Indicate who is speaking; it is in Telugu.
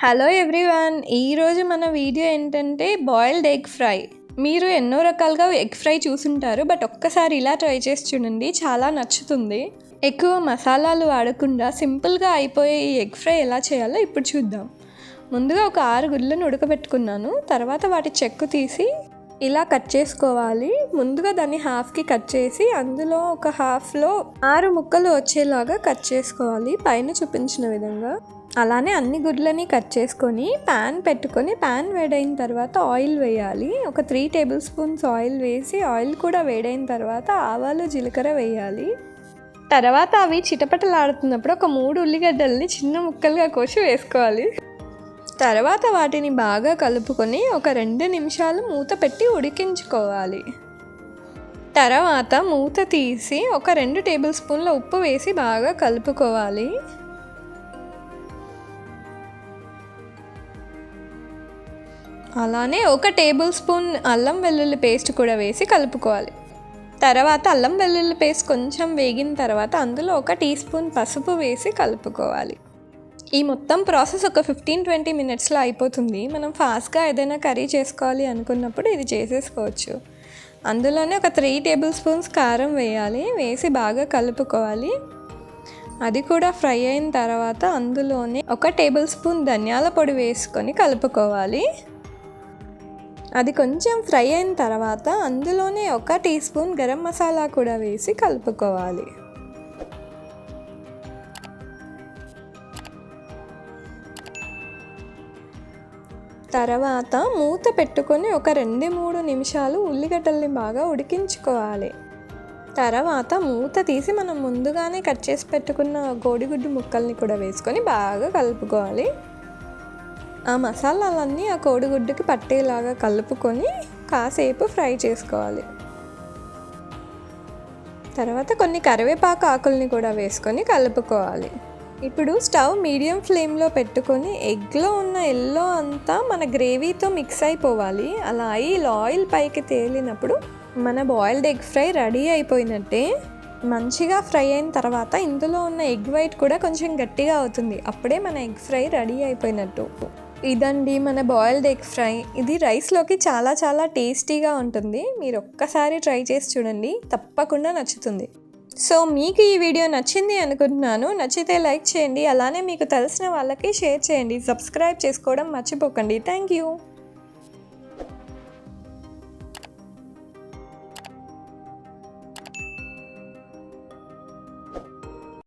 Speaker 1: హలో ఎవ్రీవన్ ఈరోజు మన వీడియో ఏంటంటే బాయిల్డ్ ఎగ్ ఫ్రై. మీరు ఎన్నో రకాలుగా ఎగ్ ఫ్రై చూసుంటారు బట్ ఒక్కసారి ఇలా ట్రై చేసి చూడండి చాలా నచ్చుతుంది. ఎక్కువ మసాలాలు వాడకుండా సింపుల్గా అయిపోయే ఈ ఎగ్ ఫ్రై ఎలా చేయాలో ఇప్పుడు చూద్దాం. ముందుగా ఒక ఆరు గుళ్ళను ఉడకబెట్టుకున్నాను తర్వాత వాటి చెక్కు తీసి ఇలా కట్ చేసుకోవాలి. ముందుగా దాన్ని హాఫ్కి కట్ చేసి అందులో ఒక హాఫ్లో ఆరు ముక్కలు వచ్చేలాగా కట్ చేసుకోవాలి. పైన చూపించిన విధంగా. అలానే అన్ని గుడ్లని కట్ చేసుకొని ప్యాన్ పెట్టుకొని ప్యాన్ వేడైన తర్వాత ఆయిల్ వేయాలి. ఒక త్రీ టేబుల్ స్పూన్స్ ఆయిల్ వేసి ఆయిల్ కూడా వేడైన తర్వాత ఆవాలు జీలకర్ర వేయాలి. తర్వాత అవి చిటపటలాడుతున్నప్పుడు ఒక మూడు ఉల్లిగడ్డల్ని చిన్న ముక్కలుగా కోసి వేసుకోవాలి. తర్వాత వాటిని బాగా కలుపుకొని ఒక రెండు నిమిషాలు మూత పెట్టి ఉడికించుకోవాలి. తర్వాత మూత తీసి ఒక రెండు టేబుల్ స్పూన్ల ఉప్పు వేసి బాగా కలుపుకోవాలి. అలానే ఒక టేబుల్ స్పూన్ అల్లం వెల్లుల్లి పేస్ట్ కూడా వేసి కలుపుకోవాలి. తర్వాత అల్లం వెల్లుల్లి పేస్ట్ కొంచెం వేగిన తర్వాత అందులో ఒక టీ స్పూన్ పసుపు వేసి కలుపుకోవాలి. ఈ మొత్తం ప్రాసెస్ ఒక ఫిఫ్టీన్ ట్వంటీ మినిట్స్లో అయిపోతుంది. మనం ఫాస్ట్గా ఏదైనా కర్రీ చేసుకోవాలి అనుకున్నప్పుడు ఇది చేసేసుకోవచ్చు. అందులోనే ఒక త్రీ టేబుల్ స్పూన్స్ కారం వేయాలి వేసి బాగా కలుపుకోవాలి. అది కూడా ఫ్రై అయిన తర్వాత అందులోనే ఒక టేబుల్ స్పూన్ ధనియాల పొడి వేసుకొని కలుపుకోవాలి. అది కొంచెం ఫ్రై అయిన తర్వాత అందులోనే ఒక టీ స్పూన్ గరం మసాలా కూడా వేసి కలుపుకోవాలి. తర్వాత మూత పెట్టుకొని ఒక రెండు మూడు నిమిషాలు ఉల్లిగడ్డల్ని బాగా ఉడికించుకోవాలి. తర్వాత మూత తీసి మనం ముందుగానే కట్ చేసి పెట్టుకున్న కోడిగుడ్డు ముక్కల్ని కూడా వేసుకొని బాగా కలుపుకోవాలి. ఆ మసాలాలన్నీ ఆ కోడిగుడ్డుకి పట్టేలాగా కలుపుకొని కాసేపు ఫ్రై చేసుకోవాలి. తర్వాత కొన్ని కరివేపాకు ఆకుల్ని కూడా వేసుకొని కలుపుకోవాలి. ఇప్పుడు స్టవ్ మీడియం ఫ్లేమ్లో పెట్టుకొని ఎగ్లో ఉన్న ఎల్లో అంతా మన గ్రేవీతో మిక్స్ అయిపోవాలి. అలా అయి ఆయిల్ పైకి తేలినప్పుడు మన బాయిల్డ్ ఎగ్ ఫ్రై రెడీ అయిపోయినట్టే మంచిగా ఫ్రై అయిన తర్వాత ఇందులో ఉన్న ఎగ్ వైట్ కూడా కొంచెం గట్టిగా అవుతుంది. అప్పుడే మన ఎగ్ ఫ్రై రెడీ అయిపోయినట్టు. ఇదండి మన బాయిల్డ్ ఎగ్ ఫ్రై. ఇది రైస్లోకి చాలా చాలా టేస్టీగా ఉంటుంది. మీరు ఒక్కసారి ట్రై చేసి చూడండి. తప్పకుండా నచ్చుతుంది. సో మీకు ఈ వీడియో నచ్చింది అనుకుంటున్నాను నచ్చితే లైక్ చేయండి అలానే మీకు తెలిసిన వాళ్ళకి షేర్ చేయండి సబ్స్క్రైబ్ చేసుకోవడం మర్చిపోకండి. Thank you.